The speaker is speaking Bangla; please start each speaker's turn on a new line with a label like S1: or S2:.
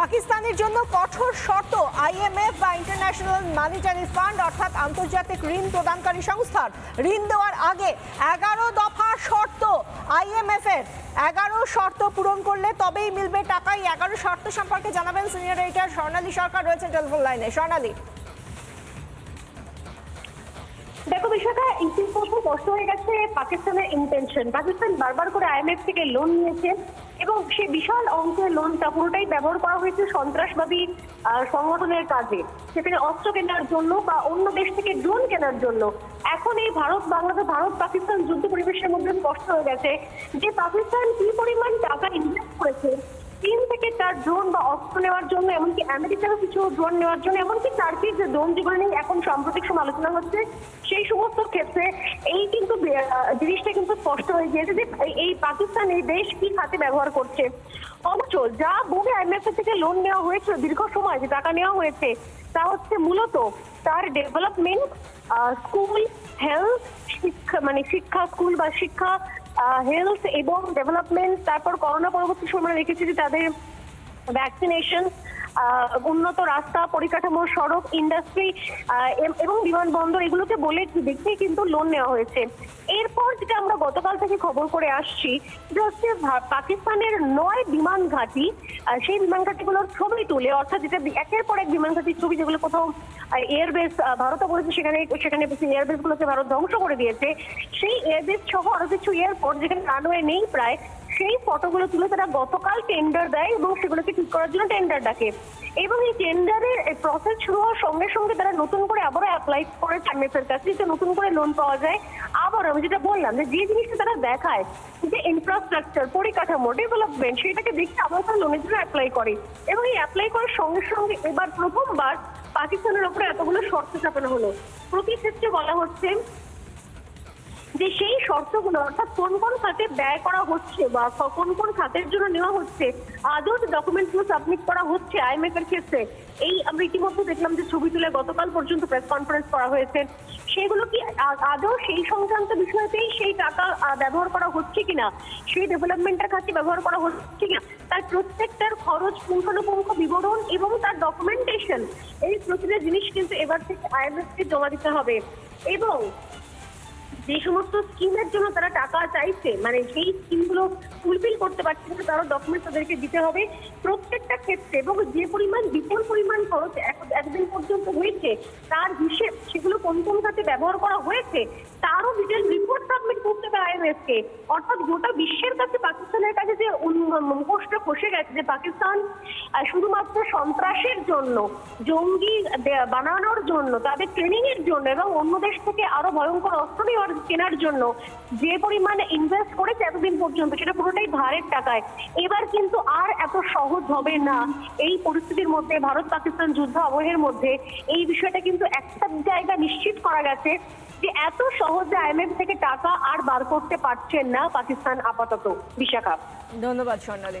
S1: পাকিস্তানের জন্য কঠোর শর্ত আইএমএফ বা ইন্টারন্যাশনাল মানিটারি ফান্ড, অর্থাৎ আন্তর্জাতিক ঋণ প্রদানকারী সংস্থার। ঋণ দেওয়ার আগে এগারো দফা শর্ত আইএমএফ এর এগারো শর্ত পূরণ করলে তবেই মিলবে টাকা এই এগারো শর্ত সম্পর্কে জানাবেন সিনিয়র এডিটর স্বর্ণালী সরকার, রয়েছে টেলিফোন লাইনে। স্বর্ণালী।
S2: দেখো বিশাখা ইতিমধ্যে স্পষ্ট হয়ে গেছে পাকিস্তানের ইন্টেনশন পাকিস্তান বারবার করে আইএমএফ থেকে লোন নিয়েছে এবং সে বিশাল অঙ্কের লোনটা পুরোটাই ব্যবহার করা হয়েছে সন্ত্রাসবাদী সংগঠনের কাজে। সেখানে অস্ত্র কেনার জন্য বা অন্য দেশ থেকে ড্রোন কেনার জন্য। এখন এই ভারত, বাংলাদেশ, ভারত, পাকিস্তান যুদ্ধ পরিবেশের মধ্যে স্পষ্ট হয়ে গেছে যে পাকিস্তান কি পরিমাণ টাকা ইনভেস্ট করেছে চীন থেকে তার ড্রোন বা অস্ত্র নেওয়ার জন্য, এমনকি আমেরিকারও কিছু ড্রোন নেওয়ার জন্য, এমনকি টার্কির যে ড্রোন যেগুলো নিয়ে এখন সাম্প্রতিক সময় আলোচনা হচ্ছে, সেই সমস্ত ক্ষেত্রে এই কিন্তু জিনিসটা কিন্তু স্পষ্ট হয়ে গিয়েছে যে এই- পাকিস্তান এই দেশ কি খাতে ব্যবহার করছে। অথচ যা বহু আইএমএফ থেকে লোন নেওয়া হয়েছিল দীর্ঘ সময়, যে টাকা নেওয়া হয়েছে, তা হচ্ছে মূলত তার ডেভেলপমেন্ট স্কুল হেলথ শিক্ষা মানে শিক্ষা স্কুল বা শিক্ষা হেলথ এবং ডেভেলপমেন্ট তারপর করোনা পরবর্তী সময় দেখেছি যে তাদের ভ্যাকসিনেশন উন্নত রাস্তা, পরিকাঠামো, সড়ক ইন্ডাস্ট্রি এবং বিমানবন্দর, এগুলোকে বলে দেখেই কিন্তু লোন নেওয়া হয়েছে। এরপর যেটা আমরা গতকাল থেকে খবর করে আসছি যে হচ্ছে পাকিস্তানের নয় বিমান ঘাঁটি সেই বিমান ঘাঁটিগুলোর ছবি তুলে, অর্থাৎ যেটা একের পর এক বিমান ঘাঁটির ছবি, যেগুলো কোথাও এয়ারবেস ভারতও করেছে সেখানে সেখানে এয়ারবেস গুলোকে ভারত ধ্বংস করে দিয়েছে। সেই এয়ারবেস সহ আরও কিছু এয়ারপোর্ট যেখানে রানওয়ে নেই প্রায় সেই ফটোগুলো তুলে তারা গতকাল টেন্ডার দেয় এবং সেগুলোকে ঠিক করার জন্য টেন্ডার ডাকে। এবং এই টেন্ডারের প্রসেস শুরু হওয়ার সঙ্গে সঙ্গে তারা নতুন করে আবারও অ্যাপ্লাই করে চাইনিজের কাছে যাতে নতুন করে লোন পাওয়া যায়। আবার আমি যেটা বললাম যে যে জিনিসটা তারা দেখায়, যে ইনফ্রাস্ট্রাকচার পরিকাঠামো ডেভেলপমেন্ট সেটাকে দেখে আবার তারা লোনের জন্য অ্যাপ্লাই করে। এবং এই অ্যাপ্লাই করার সঙ্গে সঙ্গে এবার প্রথমবার পাকিস্তানের ওপরে এতগুলো শর্ত চাপানো হলো। প্রতি ক্ষেত্রে বলা হচ্ছে যে সেই শর্তগুলো, অর্থাৎ কোন কোন খাতে ব্যয় করা হচ্ছে বা কোন কোন খাতের জন্য নেওয়া হচ্ছে, আদৌ ডকুমেন্টগুলো সাবমিট করা হচ্ছে আইএমএফ এর ক্ষেত্রে? এই আমরা ইতিমধ্যে দেখলাম যে ছবি তুলে গতকাল পর্যন্ত প্রেস কনফারেন্স করা হয়েছে। সেগুলো কি আদৌ সেই সংক্রান্ত বিষয়তেই সেই টাকা ব্যবহার করা হচ্ছে কিনা? সেই ডেভেলপমেন্টের কাছে ব্যবহার করা হচ্ছে কিনা? তার প্রত্যেকটার খরচ পুঙ্খানুপুঙ্খ বিবরণ এবং তার ডকুমেন্টেশন এই প্রতিটা জিনিস কিন্তু এবার থেকে আইএমএফ কে জমা দিতে হবে। এবং যে সমস্ত স্কিমের জন্য তারা টাকা চাইছে মানে সেই স্কিমগুলো ফুলফিল করতে পারছে না, তারও ডকুমেন্ট তাদেরকে দিতে হবে। প্রত্যেকটা ক্ষেত্রে এবং যে পরিমাণ, বিপুল পরিমাণ খরচ এক- একদিন পর্যন্ত হয়েছে, তার হিসেব সেগুলো কোন কোন খাতে ব্যবহার করা হয়েছে, তারও ডিটেল রিপোর্ট সাবমিট করতে হবে আইএমএফ কে অর্থাৎ গোটা বিশ্বের কাছে, পাকিস্তানের কাছে যে মুখোশটা খসে গেছে যে পাকিস্তান শুধুমাত্র সন্ত্রাসের জন্য, জঙ্গি বানানোর জন্য, তাদের ট্রেনিং এর জন্য এবং অন্য দেশ থেকে আরও ভয়ঙ্কর অস্ত্র নেওয়ার কেনার জন্য যে পরিমাণে ইনভেস্ট করেছে এতদিন পর্যন্ত, সেটা পুরোটাই ধারের টাকায়। এবার কিন্তু আর এত সহজ হবে না। এই পরিস্থিতির মধ্যে ভারত পাকিস্তান যুদ্ধ আবহের মধ্যে, এই বিষয়টা কিন্তু একটা জায়গা নিশ্চিত করা গেছে যে এত সহজে আইএমএফ থেকে টাকা আর বার করতে পারছেন না পাকিস্তান আপাতত। বিশাখা।
S1: ধন্যবাদ, স্বর্ণালী।